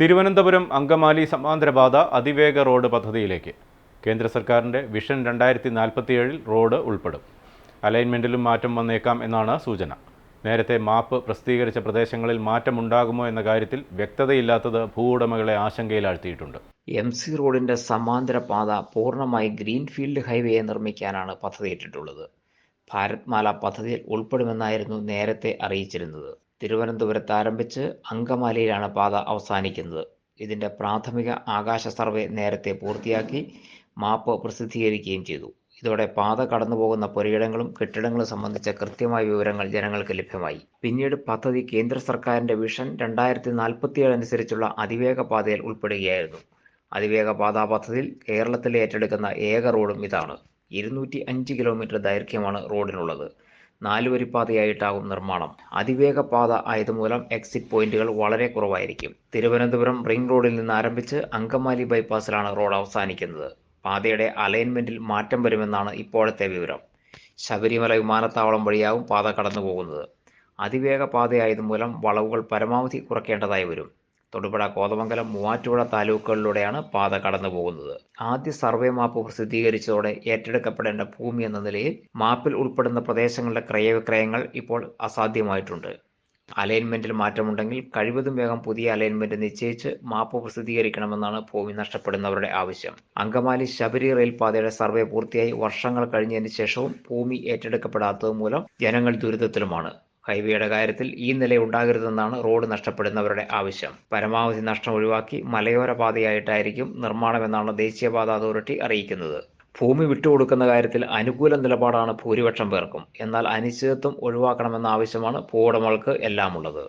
തിരുവനന്തപുരം അങ്കമാലി സമാന്തരപാത അതിവേഗ റോഡ് പദ്ധതിയിലേക്ക്. കേന്ദ്ര സർക്കാരിന്റെ വിഷൻ രണ്ടായിരത്തി നാൽപ്പത്തിയേഴിൽ റോഡ് ഉൾപ്പെടും. അലൈൻമെന്റിലും മാറ്റം വന്നേക്കാം എന്നാണ് സൂചന. നേരത്തെ മാപ്പ് പ്രസിദ്ധീകരിച്ച പ്രദേശങ്ങളിൽ മാറ്റമുണ്ടാകുമോ എന്ന കാര്യത്തിൽ വ്യക്തതയില്ലാത്തത് ഭൂവുടമകളെ ആശങ്കയിലാഴ്ത്തിയിട്ടുണ്ട്. എം സി റോഡിന്റെ സമാന്തര പാത പൂർണമായി ഗ്രീൻഫീൽഡ് ഹൈവേ നിർമ്മിക്കാനാണ് പദ്ധതിയിട്ടിട്ടുള്ളത്. ഭാരത്മാല പദ്ധതിയിൽ ഉൾപ്പെടുമെന്നായിരുന്നു നേരത്തെ അറിയിച്ചിരുന്നത്. തിരുവനന്തപുരത്ത് ആരംഭിച്ച് അങ്കമാലിയിലാണ് പാത അവസാനിക്കുന്നത്. ഇതിന്റെ പ്രാഥമിക ആകാശ സർവേ നേരത്തെ പൂർത്തിയാക്കി മാപ്പ് പ്രസിദ്ധീകരിക്കുകയും ചെയ്തു. ഇതോടെ പാത കടന്നുപോകുന്ന പുരയിടങ്ങളും കെട്ടിടങ്ങളും സംബന്ധിച്ച കൃത്യമായ വിവരങ്ങൾ ജനങ്ങൾക്ക് ലഭ്യമായി. പിന്നീട് പദ്ധതി കേന്ദ്ര സർക്കാരിന്റെ വിഷൻ രണ്ടായിരത്തി നാൽപ്പത്തിയേഴ് അനുസരിച്ചുള്ള അതിവേഗ പാതയിൽ ഉൾപ്പെടുകയായിരുന്നു. അതിവേഗ പാതാ പദ്ധതിയിൽ കേരളത്തിൽ ഏറ്റെടുക്കുന്ന ഏക റോഡും ഇതാണ്. ഇരുന്നൂറ്റി അഞ്ച് കിലോമീറ്റർ ദൈർഘ്യമാണ് റോഡിനുള്ളത്. നാലുവരിപ്പാതയായിട്ടാകും നിർമ്മാണം. അതിവേഗ പാത ആയതുമൂലം എക്സിറ്റ് പോയിന്റുകൾ വളരെ കുറവായിരിക്കും. തിരുവനന്തപുരം റിംഗ് റോഡിൽ നിന്ന് ആരംഭിച്ച് അങ്കമാലി ബൈപ്പാസിലാണ് റോഡ് അവസാനിക്കുന്നത്. പാതയുടെ അലൈൻമെന്റിൽ മാറ്റം വരുമെന്നാണ് ഇപ്പോഴത്തെ വിവരം. ശബരിമല വിമാനത്താവളം വഴിയാവും പാത കടന്നുപോകുന്നത്. അതിവേഗ പാതയായതുമൂലം വളവുകൾ പരമാവധി കുറയ്ക്കേണ്ടതായി വരും. തൊടുപുഴ കോതമംഗലം മൂവാറ്റുപുഴ താലൂക്കുകളിലൂടെയാണ് പാത കടന്നു പോകുന്നത്. ആദ്യ സർവേ മാപ്പ് പ്രസിദ്ധീകരിച്ചതോടെ ഏറ്റെടുക്കപ്പെടേണ്ട ഭൂമി എന്ന നിലയിൽ മാപ്പിൽ ഉൾപ്പെടുന്ന പ്രദേശങ്ങളുടെ ക്രയവിക്രയങ്ങൾ ഇപ്പോൾ അസാധ്യമായിട്ടുണ്ട്. അലൈൻമെന്റിൽ മാറ്റമുണ്ടെങ്കിൽ കഴിവതും വേഗം പുതിയ അലൈൻമെന്റ് നിശ്ചയിച്ച് മാപ്പ് പ്രസിദ്ധീകരിക്കണമെന്നാണ് ഭൂമി നഷ്ടപ്പെടുന്നവരുടെ ആവശ്യം. അങ്കമാലി ശബരി റെയിൽപാതയുടെ സർവേ പൂർത്തിയായി വർഷങ്ങൾ കഴിഞ്ഞതിന് ശേഷവും ഭൂമി ഏറ്റെടുക്കപ്പെടാത്തത് മൂലം ജനങ്ങൾ ദുരിതത്തിലുമാണ്. ഹൈവേയുടെ കാര്യത്തിൽ ഈ നില ഉണ്ടാകരുതെന്നാണ് റോഡ് നഷ്ടപ്പെടുന്നവരുടെ ആവശ്യം. പരമാവധി നഷ്ടം ഒഴിവാക്കി മലയോര പാതയായിട്ടായിരിക്കും നിർമ്മാണമെന്നാണ് ദേശീയപാത അതോറിറ്റി അറിയിക്കുന്നത്. ഭൂമി വിട്ടുകൊടുക്കുന്ന കാര്യത്തിൽ അനുകൂല നിലപാടാണ് ഭൂരിപക്ഷം പേർക്കും. എന്നാൽ അനിശ്ചിതത്വം ഒഴിവാക്കണമെന്ന ആവശ്യമാണ് ഭൂവുടമകൾക്ക് എല്ലാമുള്ളത്.